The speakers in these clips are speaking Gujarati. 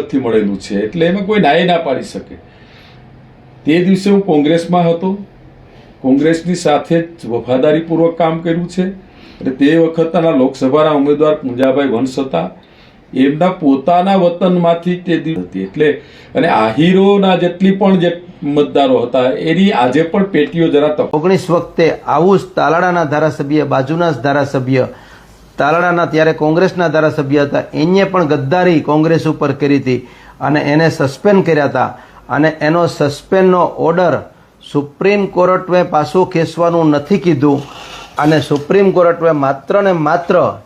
થી મળેલું છે. એટલે એમાં કોઈ નાય ના પાડી શકે. તે દિવસે હું કોંગ્રેસમાં હતો. કોંગ્રેસની સાથે જ વફાદારીપૂર્વક કામ કર્યું છે. અને તે વખતના લોકસભાના ઉમેદવાર પૂંજાભાઈ વંશ હતા. એમના પોતાના વતનમાંથી તે દિવસ હતી. એટલે અને આહીરોના જેટલી પણ જે મતદારો હતા, એની આજે પણ પેટીઓ જરા ઓગણીસ વખતે આવું જ તાલાડાના ધારાસભ્ય, બાજુના જ ધારાસભ્ય તાલાડાના ત્યારે કોંગ્રેસના ધારાસભ્ય હતા. એને પણ ગદ્દારી કોંગ્રેસ ઉપર કરી હતી અને એને સસ્પેન્ડ કર્યા હતા. અને એનો સસ્પેન્ડનો ઓર્ડર સુપ્રીમ કોર્ટે પાછું ખેંચવાનું નથી કીધું. અને સુપ્રીમ કોર્ટે માત્ર ને માત્ર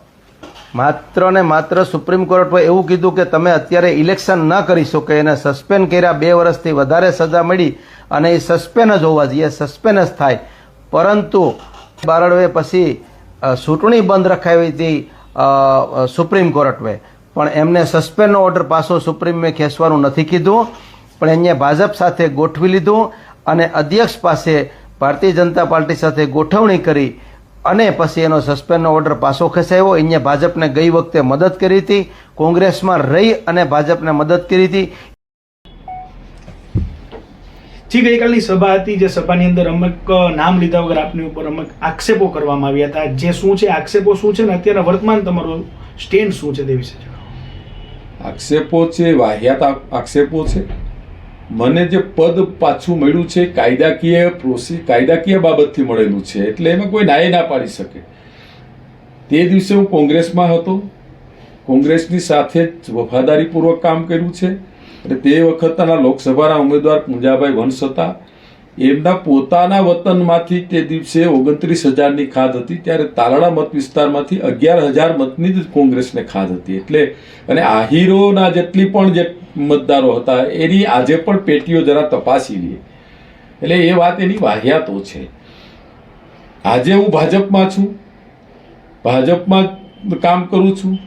માત્ર ને માત્ર સુપ્રીમ કોર્ટે એવું કીધું કે તમે અત્યારે ઇલેક્શન ન કરી શકો. એને સસ્પેન્ડ કર્યા બે વર્ષથી વધારે સજા મળી અને એ સસ્પેન્ડ જ હોવા જોઈએ, સસ્પેન્ડ જ થાય. પરંતુ બારડવે પછી ચૂંટણી બંધ રખાવી હતી સુપ્રીમ કોર્ટે. પણ એમને સસ્પેન્ડનો ઓર્ડર પાછો સુપ્રીમે ખેંચવાનું નથી કીધું. પણ એને ભાજપ સાથે ગોઠવી લીધું અને અધ્યક્ષ પાસે ભારતીય જનતા પાર્ટી સાથે ગોઠવણી કરી અને પછી એનો સસ્પેન્ડનો ઓર્ડર પાછો ખેંચાયો. એને ભાજપને ગઈ વખતે મદદ કરી હતી. કોંગ્રેસમાં રહી અને ભાજપને મદદ કરી હતી. જી ગઈકાલની સભા હતી, જે સભાની અંદર અમુક નામ લીધા વગર આપની ઉપર અમુક આક્ષેપો કરવામાં આવ્યા હતા. જે શું છે, આક્ષેપો શું છે ને અત્યારે વર્તમાન તમારો સ્ટેન્ડ શું છે તે વિશે આક્ષેપો છે, વાહિયાત આક્ષેપો છે. મને જે પદ પાછું મળ્યું છે, કાયદાકીય પ્રોસી, કાયદાકીય બાબતથી મળેલું છે, એટલે એમાં કોઈ નાય ના પાડી શકે. તે દિવસે હું કોંગ્રેસમાં હતો. કોંગ્રેસની સાથે જ વફાદારીપૂર્વક કામ કર્યું છે. અને તે વખતના લોકસભાના ઉમેદવાર પૂંજાભાઈ વંશ હતા. એમના પોતાના વતનમાંથી તે દિવસે ઓગણત્રીસ હજારની ખાધ હતી. ત્યારે તાલાળા મત વિસ્તારમાંથી અગિયાર હજાર મતની જ કોંગ્રેસને ખાધ હતી. એટલે અને આહીરોના જેટલી પણ જે મતદારો હતા, એની આજે પણ પેટીઓ જરા તપાસી લઈએ એટલે એ વાત એની વાહિયાતો છે. આજે હું ભાજપમાં છું. ભાજપમાં કામ કરું છું.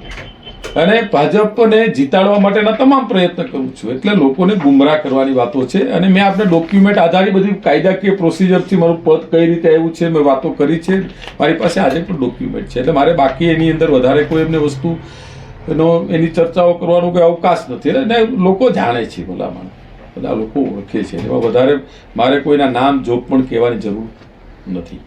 અને ભાજપને જીતાડવા માટેના તમામ પ્રયત્ન કરું છું. એટલે લોકોને ગુમરાહ કરવાની વાતો છે. અને મેં આપણે ડોક્યુમેન્ટ આધારિત બધી કાયદાકીય પ્રોસિજરથી મારું પદ કઈ રીતે આવ્યું છે, મેં વાતો કરી છે. મારી પાસે આજે પણ ડોક્યુમેન્ટ છે. એટલે મારે બાકી એની અંદર વધારે કોઈ એમને વસ્તુ એનો એની ચર્ચાઓ કરવાનો કોઈ અવકાશ નથી. અને લોકો જાણે છે ભલામણ. બધા લોકો ઓળખે છે. એમાં વધારે મારે કોઈના નામ જોબ પણ કહેવાની જરૂર નથી.